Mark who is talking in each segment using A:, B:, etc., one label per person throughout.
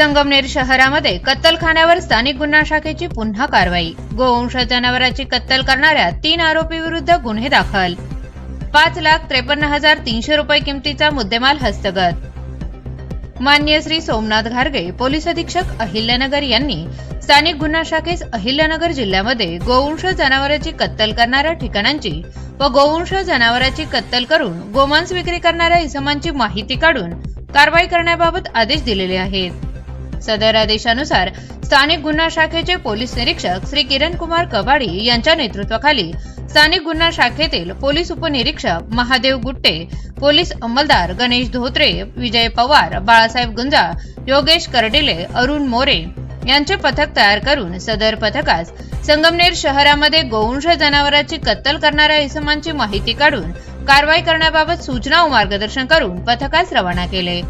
A: संगमनेर शहरामध्ये कत्तलखान्यावर स्थानिक गुन्हा शाखेची पुन्हा कारवाई. गोवंश जनावराची कत्तल करणाऱ्या तीन आरोपी विरुद्ध गुन्हे दाखल. पाच लाख त्रेपन्न हजार तीनशे रुपये किमतीचा मुद्देमाल हस्तगत. मान्य श्री सोमनाथ घारगे पोलीस अधीक्षक अहिल्यानगर यांनी स्थानिक गुन्हा शाखेस अहिल्यानगर जिल्ह्यामध्ये गोवंश जनावरांची कत्तल करणाऱ्या ठिकाणांची व गोवंश जनावरांची कत्तल करून गोमांस विक्री करणाऱ्या इसमांची माहिती काढून कारवाई करण्याबाबत आदेश दिलेले आहेत. सदर आदेशानुसार स्थानिक गुन्हा शाखेचे पोलीस निरीक्षक श्री किरण कुमार कबाडी यांच्या नेतृत्वाखाली स्थानिक गुन्हा शाखेतील पोलीस उपनिरीक्षक महादेव गुट्टे पोलीस अंमलदार गणेश धोत्रे विजय पवार बाळासाहेब गुंजा योगेश कर्डिले अरुण मोरे यांचे पथक तयार करून सदर पथकास संगमनेर शहरामध्ये गोवंश जनावरांची कत्तल करणाऱ्या इसमांची माहिती काढून कारवाई करण्याबाबत सूचना व मार्गदर्शन करून पथकास रवाना केले.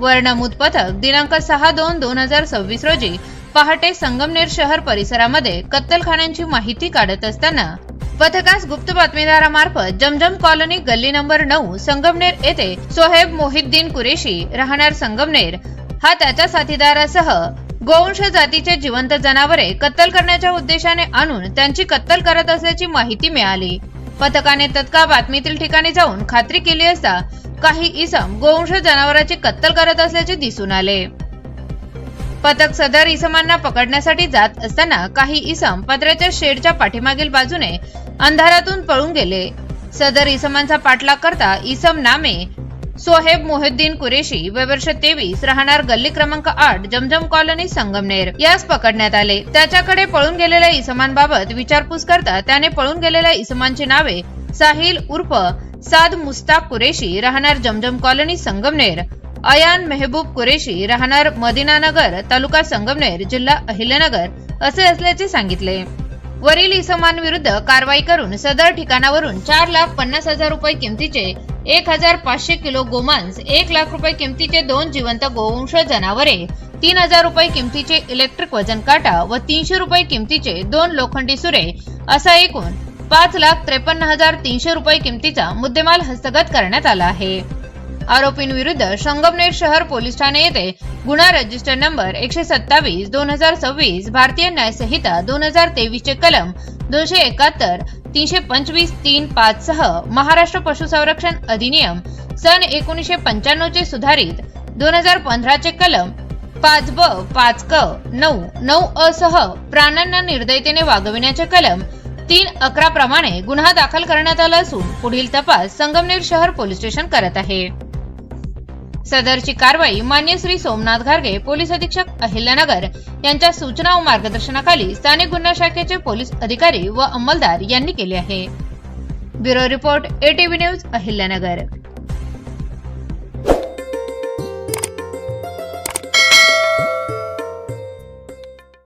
A: वर नमूद पथक दिनांक सहा दोन दोन हजार सव्वीस रोजी पहाटे संगमनेर शहर परिसरामध्ये कत्तलखान्यांची माहिती काढत असताना पथकास गुप्त बातमीदारामार्फत जमजम कॉलनी गल्ली नंबर नऊ संगमनेर येथे सोहेब मोहिद्दीन कुरेशी राहणार संगमनेर. हा त्याच्या साथीदारासह गोवंश जातीचे जिवंत जनावरे कत्तल करण्याच्या उद्देशाने आणून त्यांची कत्तल करत असल्याची माहिती मिळाली. पथकाने तत्काळ बातमीतील ठिकाणी जाऊन खात्री केली असता काही इसम गोवंश जनावरांची कत्तल करत असल्याचे दिसून आले. पथक सदर इसमांना पकडण्यासाठी जात असताना काही इसम पत्र्याच्या शेडच्या पाठीमागील बाजूने अंधारातून पळून गेले. सदर इसमांचा पाठलाग करता इसम नामे सोहेब मोहिद्दीन कुरेशी वयवर्ष तेवीस राहणार गल्ली क्रमांक आठ जमजम कॉलनी संगमनेर. यास पकडण्यात आले. त्याच्याकडे पळून गेलेल्या इसमांबाबत विचारपूस करता त्याने पळून गेलेल्या इसमांची नावे साहिल उर्फ साद मुस्ताक कुरेशी राहणार जमजम कॉलनी संगमनेर अयान मेहबूब कुरेशी राहणार मदिनानगर तालुका संगमनेर जिल्हा अहिल्यानगर असे असल्याचे सांगितले. वरील इसमांविरुद्ध कारवाई करून सदर ठिकाणावरून चार लाख पन्नास हजार रुपये किमतीचे एक हजार पाचशे किलो गोमांस एक लाख रुपये किमतीचे दोन जिवंत गोवंश जनावरे तीन हजार रुपये किमतीचे इलेक्ट्रिक वजन काटा व तीनशे रुपये किमतीचे दोन लोखंडी सुरे असा एकूण पाच लाख त्रेपन्न हजार तीनशे रुपये किमतीचा मुद्देमाल हस्तगत करण्यात आला आहे. आरोपींविरुद्ध संगमनेर शहर पोलीस ठाणे येथे गुन्हा रजिस्टर नंबर एकशे सत्तावीस दोन हजार सव्वीस भारतीय न्यायसंहिता दोन हजार तेवीसचे कलम दोनशे एकाहत्तर तीनशे पंचवीस तीन पाच सह महाराष्ट्र पशुसंरक्षण अधिनियम सन एकोणीसशे पंच्याण्णव चे सुधारित दोन हजार पंधरा चे कलम पाच ब पाच क नऊ नऊ असह प्राण्यांना निर्दयतेने वागविण्याचे कलम तीन अकरा प्रमाणे गुन्हा दाखल करण्यात आला असून पुढील तपास संगमनेर शहर पोलीस स्टेशन करत आहे. सदरची कारवाई मान्य श्री सोमनाथ घारगे पोलीस अधीक्षक अहिल्यानगर यांच्या सूचना व मार्गदर्शनाखाली स्थानिक गुन्हा शाखेचे पोलीस अधिकारी व अंमलदार यांनी केली आहे. Bureau report ATV news Ahilyanagar.